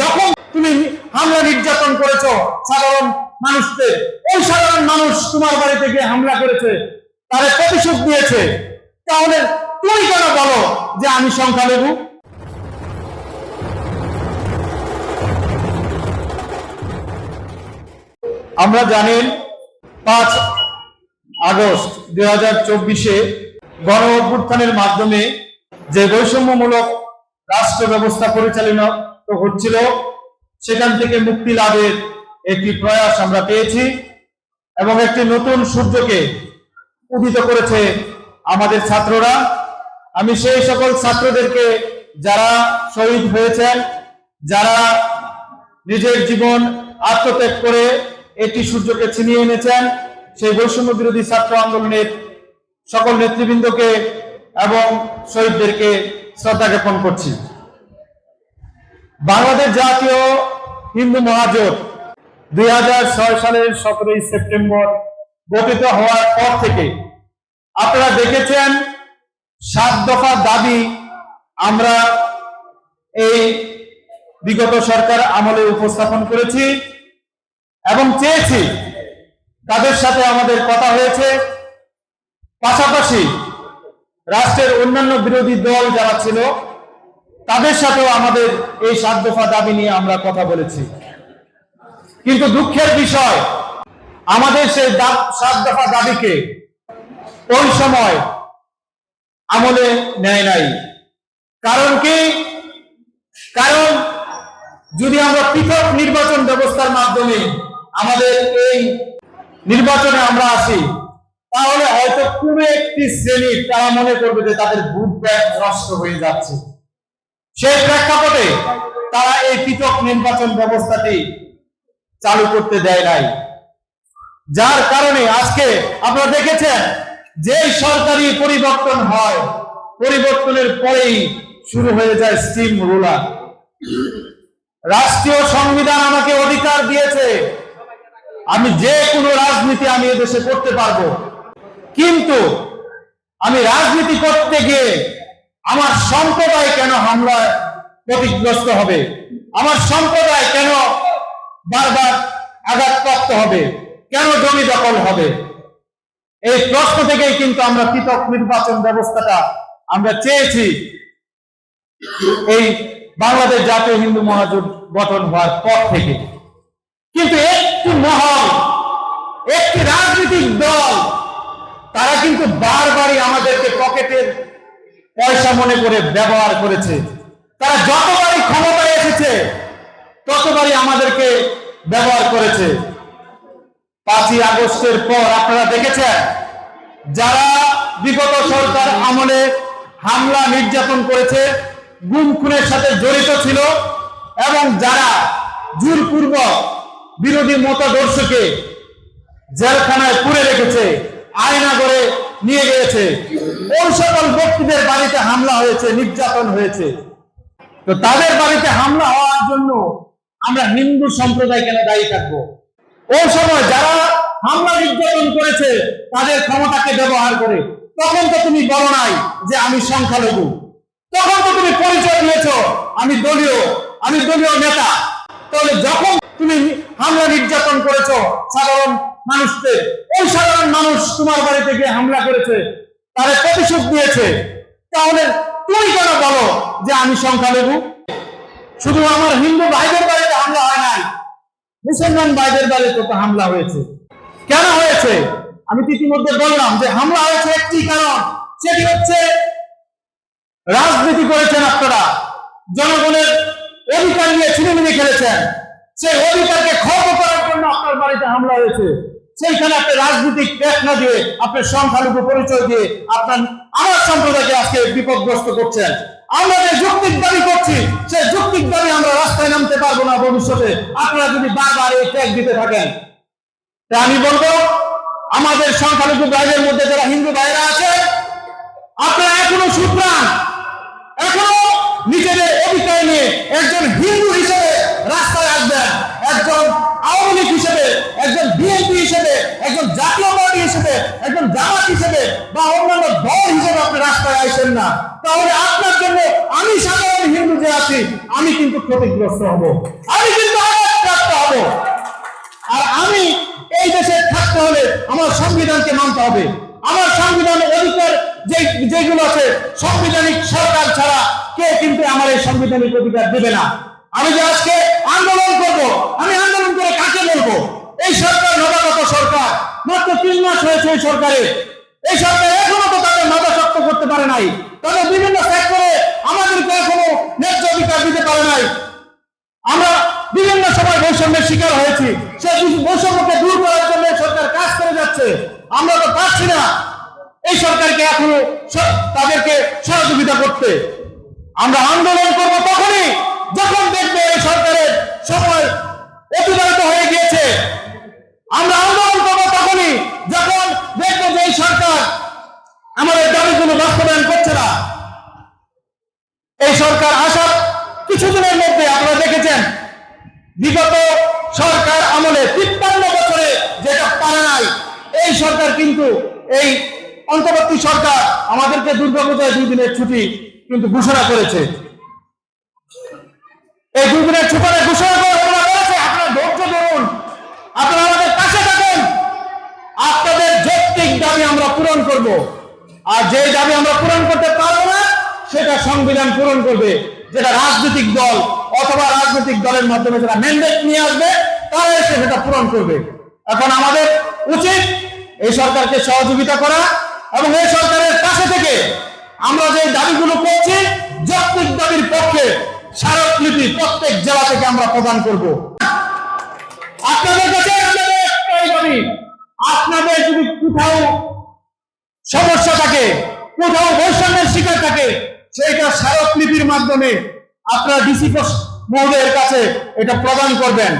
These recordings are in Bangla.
যখন তুমি হামলা নির্যাতন করেছ, সাধারণ মানুষদের, ওই সাধারণ মানুষ তোমার বাড়িতে গিয়ে হামলা করেছে, তারা প্রতিশোধ নিয়েছে, তাহলে তুমি কেন বলো যে আমি সংখ্যালঘু? আমরা জানেন পাঁচ আগস্ট দুই হাজার চব্বিশে গণ অভ্যুত্থানের মাধ্যমে যে বৈষম্যমূলক রাষ্ট্র ব্যবস্থা পরিচালিত হচ্ছিল সেখান থেকে মুক্তি লাভের একটি প্রয়াস আমরা পেয়েছি এবং একটি নতুন সূর্যকে উদিত করেছে আমাদের ছাত্ররা। আমি সেই সকল ছাত্রদেরকে যারা শহীদ হয়েছেন, যারা নিজের জীবন আত্মত্যাগ করে একটি সূর্যকে ছিনিয়ে এনেছেন, সেই বৈষম্য বিরোধী ছাত্র আন্দোলনের সকল নেতৃবৃন্দকে এবং শহীদদেরকে শ্রদ্ধা জ্ঞাপন করছি। বাংলাদেশ জাতীয় হিন্দু মহাজোট দুই হাজার ছয় সালের সতেরোই সেপ্টেম্বর গঠিত হওয়ার পর থেকে আপনারা দেখেছেন, সাত দফা দাবি আমরা এই বিগত সরকার আমলে উপস্থাপন করেছি এবং চেয়েছি তাদের সাথে আমাদের কথা হয়েছে। পাশাপাশি রাষ্ট্রের অন্যান্য বিরোধী দল যারা ছিল তাদের সাথেও আমাদের এই সাত দফা দাবি নিয়ে আমরা কথা বলেছি। কিন্তু দুঃখের বিষয়, আমাদের সেই সাত দফা দাবিকে ওই সময় আমলে নেয় নাই। কারণ কি? কারণ যদি আমরা পৃথক নির্বাচন ব্যবস্থার মাধ্যমে আমাদের এই নির্বাচনে আমরা আসি, তাহলে হয়তো কোন একটি শ্রেণি তারা মনে করবে যে তাদের ভোট ব্যাংক নষ্ট হয়ে যাচ্ছে। সেই প্রেক্ষাপটে তারা এই পৃথক নির্বাচন ব্যবস্থাটি চালু করতে দেয় নাই। যার কারণে আজকে আপনারা দেখেছেন যে সরকারি পরিবর্তন হয়, পরিবর্তনের পরেই শুরু হয়ে যায় স্টিম রুলার রাষ্ট্রীয় সংবিধান আমাকে অধিকার দিয়েছে। আমি যে কোনো রাজনীতি আমি এদেশে করতে পারব। কিন্তু আমি রাজনীতি করতে গিয়ে আমার সম্প্রদায় কেন হামলায় ক্ষতিগ্রস্ত হবে? আমার সম্প্রদায় কেন বারবার আঘাতপ্রাপ্ত হবে? কেন জমি দখল হবে? এই প্রশ্ন থেকেই কিন্তু আমরা পৃথক নির্বাচন ব্যবস্থাটা আমরা চেয়েছি। এই বাংলাদেশ জাতীয় হিন্দু মহাজোট গঠন হওয়ার পর থেকে। কিন্তু একটি মহল, একটি রাজনৈতিক দল, তারা কিন্তু বারবারই আমাদেরকে পকেটের পয়সা মনে করে ব্যবহার করেছে। তারা যতবারই ক্ষমতায় এসেছে, ততবারই আমাদেরকে ব্যবহার করেছে। পাঁচই আগস্টের পর আপনারা দেখেছেন, যারা বিগত সরকার আমলে হামলা নির্যাতন করেছে, গুম খুনের সাথে জড়িত ছিল এবং যারা জোরপূর্বক বিরোধী মতাদর্শকে জেলখানায় পুরে রেখেছে আয়না করে নিয়ে গিয়েছে। ওই সকল ব্যক্তিদের বাড়িতে হামলা হয়েছে, নির্যাতন হয়েছে। তো তাদের বাড়িতে হামলা হওয়ার জন্য আমরা হিন্দু সম্প্রদায় কেন দায়ী থাকব? ওই সময় যারা হামলা নির্যাতন করেছে, তাদের ক্ষমতাকে ব্যবহার করে, তখন তো তুমি বলো নাই যে আমি সংখ্যালঘু। তখন তো তুমি পরিচয় দিয়েছ, আমি দলীয় আমি দলীয় নেতা। তাহলে যখন তুমি হামলা নির্যাতন করেছ, সাধারণ মানুষদের। ওই সাধারণ মানুষ তোমার বাড়িতে গিয়ে হামলা করেছে, তারা প্রতিশোধ নিয়েছে। তাহলে তুমি কেন বলো যে আমি সংখ্যালঘু? শুধু আমার হিন্দু ভাইদের বাড়িতে হামলা হয় নাই, মুসলমান ভাইদের বাড়িতে তো হামলা হয়েছে। কেন হয়েছে? আমি ইতিমধ্যে বললাম যে হামলা হয়েছে একটি কারণ, সেটি হচ্ছে রাজনীতি করেছেন আপনারা। জনগণের অধিকার নিয়ে ছিনিমিনি খেলেছেন। সেই অধিকারকে খর্ব করার জন্য আপনার বাড়িতে হামলা হয়েছে। সেইখানে আপনি রাজনৈতিক দিয়ে আপনার সংখ্যালঘু পরিচয় দিয়ে আপনার আমার সম্প্রদায়কে আজকে বিপদগ্রস্ত করছেন। আমরা যে দাবি করছি দাবি আমরা রাস্তায় নামতে পারব না ভবিষ্যতে। আপনারা যদি বারবার এই দিতে থাকেন, তা আমি বলব, আমাদের সংখ্যালঘু ভাইদের মধ্যে যারা হিন্দু ভাইরা আছে, আপনারা এখনও সুপ্রাণ, এখনও নিজেদের অধিকার নিয়ে একজন হিন্দু হিসেবে আসবেন একজন আওয়ামী লীগ হিসেবে, একজন বিএনপি হিসেবে, একজন জাতীয় পার্টি হিসেবে, একজন জামাত হিসেবে বা অন্যান্য দল হিসেবে আপনি রাস্তায় আসেন না। তাহলে আপনার জন্য আমি সাধারণ হিন্দু যে আছি, আমি কিন্তু ক্ষতিগ্রস্ত হব। আমি কিন্তু আঘাতপ্রাপ্ত হব। আর আমি এই দেশে থাকতে হলে আমার সংবিধানকে মানতে হবে। আমার সংবিধানের অধিকার যে যেগুলো আছে, সাংবিধানিক সরকার ছাড়া কেউ কিন্তু আমার এই সাংবিধানিক অধিকার দেবে না। আমি যে আজকে আন্দোলন করব, আমি আন্দোলন করে কাকে বলব? এই সরকার নবাগত সরকার, মাত্র তিন মাস হয়েছে এই সরকারের এই সরকার এখনও তো তাদের মাথা শক্ত করতে পারে নাই। তাদের বিভিন্ন সেক্টরে আমাদেরকে এখনও ন্যায্য অধিকার দিতে পারে নাই। আমরা বিভিন্ন সময় বৈষম্যের শিকার হয়েছি। সে বৈষম্যকে দূর করার জন্য সরকার কাজ করে যাচ্ছে। আমরা তো পারছি না এই সরকারকে এখনও তাদেরকে সহযোগিতা করতে। আমরা আন্দোলন করব যখন দেখবে এই সরকারের সময় অতিবাহিত হয়ে গিয়েছে, আমরা আন্দোলন করব তখনই যখন দেখব যে এই সরকার আমাদের দাবিগুলো বাস্তবায়ন করছে না। এই সরকার আসার কিছুদিনের মধ্যে আপনারা দেখেছেন, বিগত সরকার আমলে তিপ্পান্ন বছরে যেটা পারে নাই, এই সরকার কিন্তু এই অন্তর্বর্তী সরকার আমাদেরকে দুর্গাপূজায় দুই দিনের ছুটি কিন্তু ঘোষণা করেছে। এই দুই ঘোষণা করে ওরা বলেছে আপনারা ধৈর্য ধরুন। আপনারা আমাদের পাশে থাকুন। আপনাদের যৌক্তিক দাবি আমরা পূরণ করব। আর যে দাবি আমরা পূরণ করতে পারব না, সেটা সংবিধান পূরণ করবে। যেটা রাজনৈতিক দল অথবা রাজনৈতিক দলের মাধ্যমে যারা ম্যান্ডেট নিয়ে আসবে তারা এসে সেটা পূরণ করবে। এখন আমাদের উচিত এই সরকারকে সহযোগিতা করা এবং এই সরকারের পাশে থেকে আমরা যে দাবিগুলো করছি, যৌক্তিক দাবির পক্ষে স্মারকলিপি প্রত্যেক জেলা থেকে আমরা প্রদান করব। আপনাদের কাছে আপনাদের যদি কোথাও সমস্যা থাকে, কোথাও বৈষম্যের শিকার থাকে, সেইটা স্মারকলিপির মাধ্যমে আপনারা ডিসি মহোদয়ের কাছে এটা প্রদান করবেন,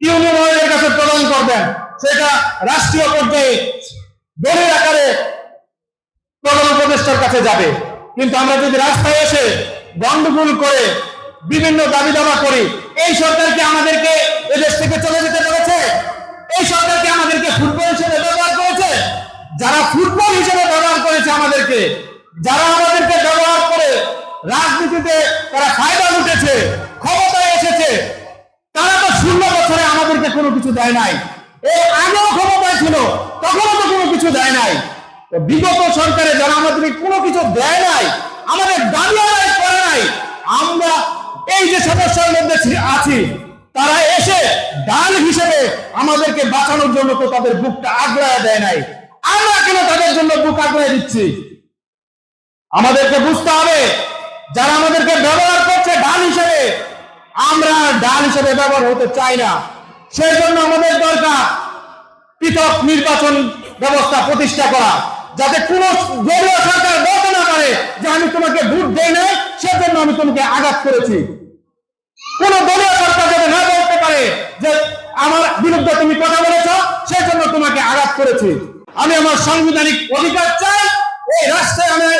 ইউনিয়ন মহোদয়ের কাছে প্রদান করবেন, সেটা রাষ্ট্রীয় পর্যায়ে দলের আকারে প্রধান উপদেষ্টার কাছে যাবে। কিন্তু আমরা যদি রাস্তায় এসে গন্ডগোল করে বিভিন্ন দাবি দাবা করি। এই সরকারকে আমাদেরকে এদেশ থেকে চলে যেতে বলেছে এই সরকারকে আমাদেরকে ফুটবল হিসেবে ব্যবহার করেছে। যারা ফুটবল হিসেবে ব্যবহার করেছে আমাদেরকে, যারা আমাদেরকে ব্যবহার করে রাজনীতিতে তারা ফায়দা উঠেছে ক্ষমতায় এসেছে, তারা তো শূন্য বছরে আমাদেরকে কোনো কিছু দেয় নাই। এই আগেও ক্ষমতায় ছিল, তখনও তো কোনো কিছু দেয় নাই। বিগত সরকারে যারা আমাদেরকে কোনো কিছু দেয় নাই, আমাদের দাবি এই যে সমস্যার মধ্যে আছি, তারা এসে ডাল হিসেবে আমাদেরকে বাঁচানোর জন্য তো তাদের বুকটা আগ্রায় দেয় নাই। আমরা কেন তাদের জন্য বুক আগ্রায় দিচ্ছি? আমাদেরকে বুঝতে হবে, যারা আমাদেরকে ব্যবহার করছে ডাল হিসেবে, আমরা ডাল হিসেবে ব্যবহার হতে চাই না। সেই জন্য আমাদের দরকার পৃথক নির্বাচন ব্যবস্থা প্রতিষ্ঠা করা, যাতে কোন দলীয় সরকার বলতে না পারে যে আমি তোমাকে ভোট দেই নাই সেজন্য আমি তোমাকে আঘাত করেছি। কোন দলীয় সরকার যাতে না বলতে পারে যে আমার বিরুদ্ধে তুমি কথা বলেছ, সেজন্য তোমাকে আঘাত করেছি। আমি আমার সাংবিধানিক অধিকার চাই, এই রাষ্ট্রে আমি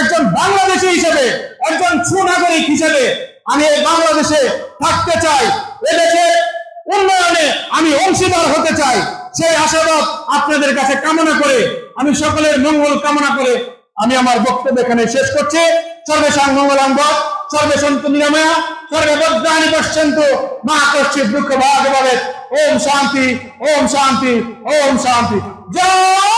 একজন বাংলাদেশী হিসেবে, একজন সুনাগরিক হিসেবে আমি এই বাংলাদেশে থাকতে চাই। এদেশে উন্নয়নে আমি অংশীদার হতে চাই। সেই আশাবাদ আপনাদের কাছে কামনা করে, আমি সকলের মঙ্গল কামনা করে আমি আমার বক্তব্য এখানে শেষ করছি। সর্বেশাং মঙ্গলাং বদ, সর্বে সন্তু নিরাময়া, সর্বে বদ্ধানি পশ্যন্তু। মা কশ্চিৎ দুঃখ ভাগ ভবে। ওম শান্তি ওম শান্তি ওম শান্তি। জয়!